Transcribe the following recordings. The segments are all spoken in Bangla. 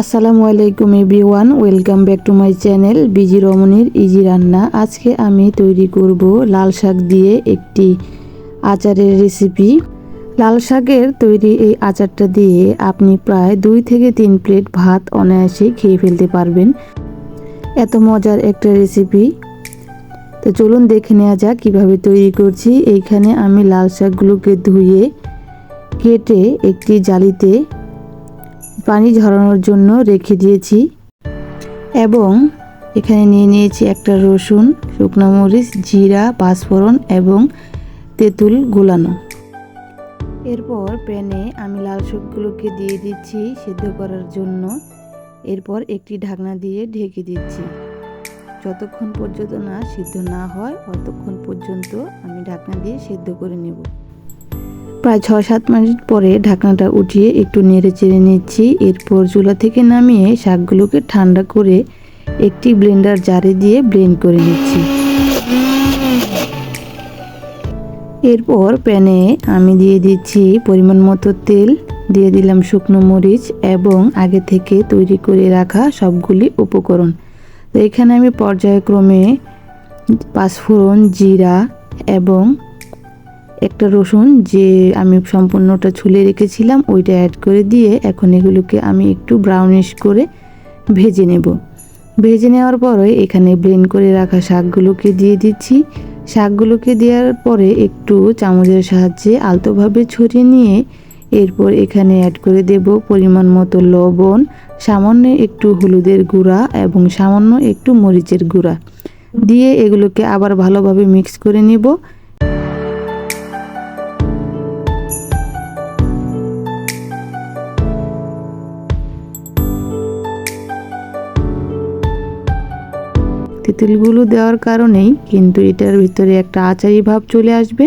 আসসালামু আলাইকুম everyone, welcome back to my channel busy রমণীর ইজি রান্না। আজকে আমি তৈরি করব লাল শাক দিয়ে একটি আচারের রেসিপি। লাল শাকের তৈরি এই আচারটা দিয়ে আপনি প্রায় দুই থেকে তিন প্লেট ভাত অনায়াসে খেয়ে ফেলতে পারবেন। এত মজার একটা রেসিপি। তো চলুন দেখে নেওয়া যাক কীভাবে তৈরি করছি। এইখানে আমি লাল শাকগুলোকে ধুয়ে কেটে একটি জালিতে পানি ঝরানোর জন্য রেখে দিয়েছি এবং এখানে নিয়ে নিয়েছি একটা রসুন, শুকনো মরিচ, জিরা, পাঁচফোড়ন এবং তেঁতুল গোলানো। এরপর প্যানে আমি লাল শাকগুলোকে দিয়ে দিচ্ছি সেদ্ধ করার জন্য। এরপর একটি ঢাকনা দিয়ে ঢেকে দিচ্ছি। যতক্ষণ পর্যন্ত না সিদ্ধ না হয় ততক্ষণ পর্যন্ত আমি ঢাকনা দিয়ে সিদ্ধ করে নেব। প্রায় ছয় সাত মিনিট পরে ঢাকনাটা উঠিয়ে একটু নেড়ে চেড়ে নিচ্ছি। এরপর চুলা থেকে নামিয়ে শাকগুলোকে ঠান্ডা করে একটি ব্লেন্ডার জারে দিয়ে ব্লেন্ড করে নিচ্ছি। এরপর প্যানে আমি দিয়ে দিচ্ছি পরিমাণ মতো তেল, দিয়ে দিলাম শুকনো মরিচ এবং আগে থেকে তৈরি করে রাখা সবগুলি উপকরণ। তো এখানে আমি পর্যায়ক্রমে পাঁচফোড়ন জিরা এবং একটা রসুন যে আমি সম্পূর্ণটা ছুলে রেখেছিলাম, ওইটা অ্যাড করে দিয়ে এখন এগুলোকে আমি একটু ব্রাউনিশ করে ভেজে নেব। ভেজে নেওয়ার পরে এখানে ব্লেন্ড করে রাখা শাকগুলোকে দিয়ে দিচ্ছি। শাকগুলোকে দেওয়ার পরে একটু চামচের সাহায্যে আলতোভাবে ছড়িয়ে নিয়ে এরপর এখানে অ্যাড করে দেব পরিমাণ মতো লবণ, সামান্য একটু হলুদের গুঁড়া এবং সামান্য একটু মরিচের গুঁড়া। দিয়ে এগুলোকে আবার ভালোভাবে মিক্স করে নেব। তেঁতুলগুলো দেওয়ার কারণেই কিন্তু এটার ভিতরে একটা আচারি ভাব চলে আসবে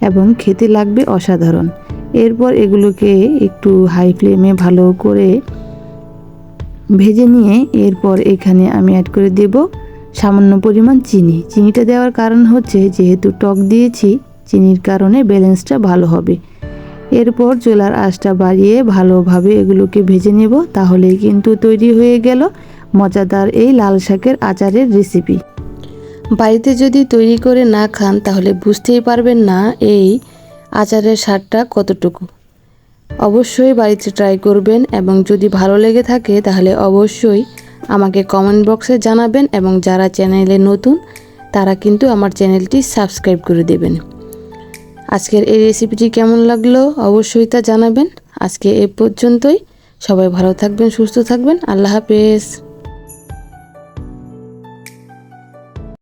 এবং খেতে লাগবে অসাধারণ। এরপর এগুলোকে একটু হাই ফ্লেমে ভালো করে ভেজে নিয়ে এরপর এখানে আমি অ্যাড করে দেব সামান্য পরিমাণ চিনি। চিনিটা দেওয়ার কারণ হচ্ছে যেহেতু টক দিয়েছি, চিনির কারণে ব্যালেন্সটা ভালো হবে। এরপর চুলার আঁচটা বাড়িয়ে ভালোভাবে এগুলোকে ভেজে নেব, তাহলেই কিন্তু তৈরি হয়ে গেল। মজাদার এই লাল শাকের আচারের রেসিপি বাড়িতে যদি তৈরি করে না খান, তাহলে বুঝতেই পারবেন না এই আচারের স্বাদটা কতটুকু। অবশ্যই বাড়িতে ট্রাই করবেন এবং যদি ভালো লেগে থাকে, তাহলে অবশ্যই আমাকে কমেন্ট বক্সে জানাবেন এবং যারা চ্যানেলে নতুন, তারা কিন্তু আমার চ্যানেলটি সাবস্ক্রাইব করে দেবেন। আজকের এই রেসিপিটি কেমন লাগল অবশ্যই তা জানাবেন। আজকে এ পর্যন্তই। সবাই ভালো থাকবেন, সুস্থ থাকবেন। আল্লাহ হাফেজ।